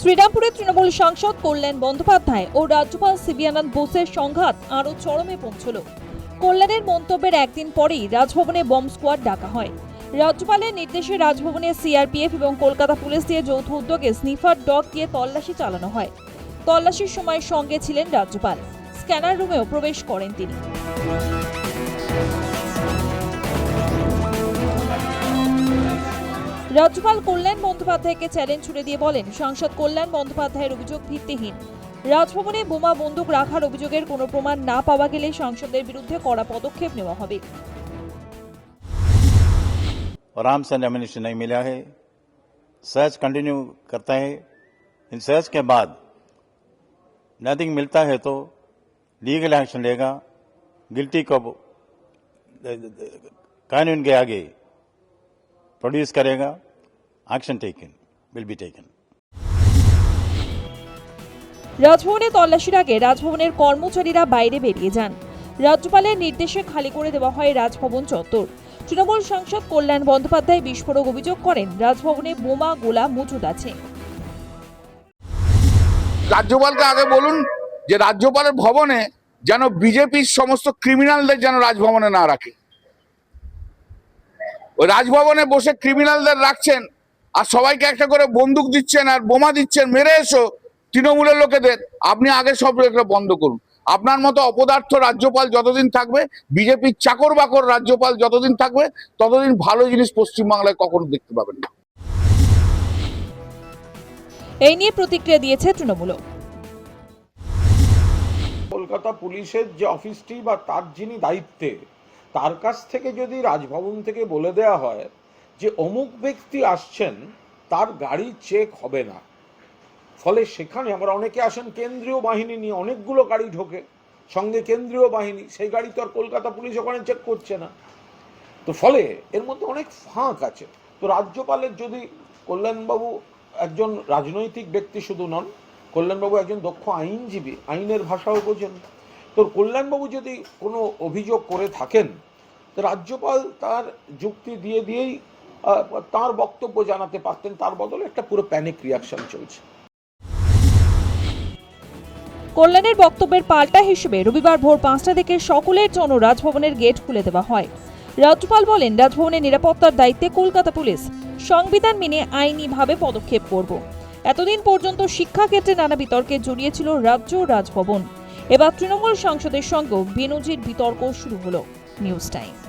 শ্রীরামপুরের তৃণমূল সাংসদ কল্যাণ বন্দ্যোপাধ্যায় ও রাজ্যপাল সিবিয়ানন্দ বোসের সংঘাত আরও চরমে পৌঁছল। কল্যাণের মন্তব্যের একদিন পরেই রাজভবনে বম স্কোয়াড ডাকা হয়। রাজ্যপালের নির্দেশে রাজভবনে সিআরপিএফ এবং কলকাতা পুলিশ দিয়ে যৌথ উদ্যোগে স্নিফার ডগ দিয়ে তল্লাশি চালানো হয়। তল্লাশির সময় সঙ্গে ছিলেন রাজ্যপাল। স্ক্যানার রুমেও প্রবেশ করেন তিনি। রাজ্যপাল কল্যাণ বন্দ্যোপাধ্যায়কে চ্যালেঞ্জ ছুড়ে দিয়ে বলেন সাংসদ কল্যাণ বন্দ্যোপাধ্যায়ের অভিযোগ ভিত্তিহীন রাজভবনে বোমা বন্দুক রাখার অভিযোগের কোনো প্রমাণ না পাওয়া গেলে সাংসদের বিরুদ্ধে কড়া পদক্ষেপ নেওয়া হবে और आर्म्स एंड एम्यूनिशन नहीं मिला है सर्च कंटिन्यू करता है इन सर्च के बाद नथिंग मिलता है तो लीगल एक्शन लेगा गिल्टी को कानून के आगे प्रोड्यूस करेगा action taken will be taken. রাজভবনে তল্লাশির আগে রাজভবনের কর্মচারীরা বাইরে বেরিয়ে যান। রাজ্যপালের নির্দেশে খালি করে দেওয়া হয় রাজভবন চত্বর। তৃণমূল সাংসদ কল্যাণ বন্দ্যোপাধ্যায় বিস্ফোরক অভিযোগ করেন রাজভবনে বোমা গোলা মজুদ আছে। রাজ্যপালকে আগে বলুন যে রাজ্যপালের ভবনে যেন বিজেপির সমস্ত ক্রিমিনালদের যেন রাজভবনে না রাখে। ওই রাজভবনে বসে ক্রিমিনালদের রাখছেন আর সবাইকে একটা করে বন্দুক দিচ্ছেন আর বোমা দিচ্ছেন মেরে এসো তৃণমূলের লোকেদের। আপনি আগে সব এগুলো বন্ধ করুন। আপনার মতো অপদার্থ রাজ্যপাল যতদিন থাকবে বিজেপির চাকর বাকর রাজ্যপাল যতদিন থাকবে ততদিন ভালো জিনিস পশ্চিমবাংলায় কখনো দেখতে পাবেন না। এই নিয়ে প্রতিক্রিয়া দিয়েছে তৃণমূল। কলকাতা পুলিশের যে অফিসটি বা তার যিনি দায়িত্বে তার কাছ থেকে যদি রাজভবন থেকে বলে দেয়া হয় যে অমুক ব্যক্তি আসছেন, তার গাড়ি চেক হবে না। ফলে সেখানে আমরা অনেকে আসেন, কেন্দ্রীয় বাহিনী নিয়ে অনেকগুলো গাড়ি ঢোকে, সঙ্গে কেন্দ্রীয় বাহিনী, সেই গাড়ি তো আর কলকাতা পুলিশ ওখানে চেক করছে না। তো ফলে এর মধ্যে অনেক ফাঁক আছে। তো রাজ্যপালের যদি কল্যাণবাবু একজন রাজনৈতিক ব্যক্তি শুধু নন, কল্যাণবাবু একজন দক্ষ আইনজীবী, আইনের ভাষাও বোঝেন। তো কল্যাণবাবু যদি কোনো অভিযোগ করে থাকেন রাজ্যপাল তার যুক্তি দিয়ে দিয়েই তার বক্তব্য জানাতে পারতেন, তার বদলে একটা পুরো প্যানিক রিয়াকশন চলছে। কল্যাণের বক্তব্যের পাল্টা হিসেবে রবিবার ভোর পাঁচটা থেকে সকলের জন্য রাজভবনের গেট খুলে দেওয়া হয়। রাজ্যপাল বলেন, রাজভবনের নিরাপত্তার দায়িত্বে কলকাতা পুলিশ সংবিধান মেনে আইনিভাবে পদক্ষেপ করব। এতদিন পর্যন্ত শিক্ষাক্ষেত্রে নানা বিতর্কে জড়িয়েছিল রাজ্য রাজভবন। এবার তৃণমূল সাংসদের সঙ্গেও বেনজির বিতর্ক শুরু হলো। News time.